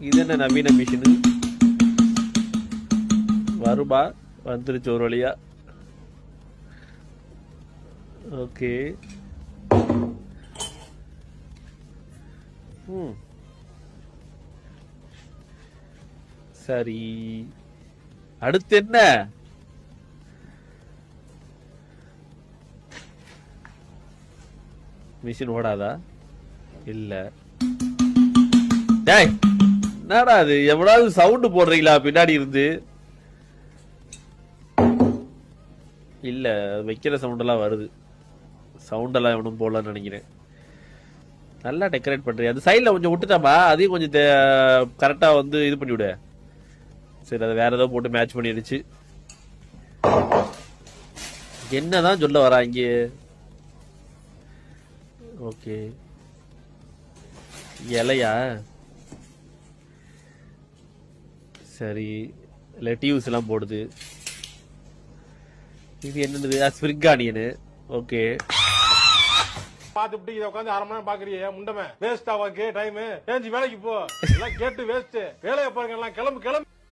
இது என்ன நவீன மிஷினு வருமா? வந்துருச்சு ஒரு வழியா? ஓகே. ம். சரி. அடுத்து என்ன? மிஷின் ஓடாதா? இல்ல. டேய் என்னடா அது எவ்வளவு சவுண்ட் போடுறீங்களா? பின்னாடி இருந்து. இல்ல வைக்கிற சவுண்ட் எல்லாம் வருது. சவுண்ட் எல்லாம் எவனும் போடலான்னு நினைக்கிறேன். நல்லா டெக்கரேட் பண்றீங்க அந்த சைடில் கொஞ்சம் விட்டுட்டாமா அதையும் கொஞ்சம் கரெக்டா வந்து இது பண்ணி விடு சரி அதை வேற ஏதோ போட்டு மேட்ச் பண்ணிடுச்சு. என்னதான் சொல்ல வரா இங்கே? ஓகே இலையா? சரி லெட்டிவ்ஸ் எல்லாம் போடுது. இது என்னது? ஸ்பிரிங் ஆனியனு ஓகே பாத்துட்டு இதை உட்காந்து அரை மணி நேரம் பாக்குறியே முண்டமே வேஸ்ட் ஆவாக்கு டைம் ஏஞ்சி வேலைக்கு போ. எல்லாம் கேட்டு வேஸ்ட் வேலையை பாருங்க எல்லாம் கிளம்பு கிளம்பு.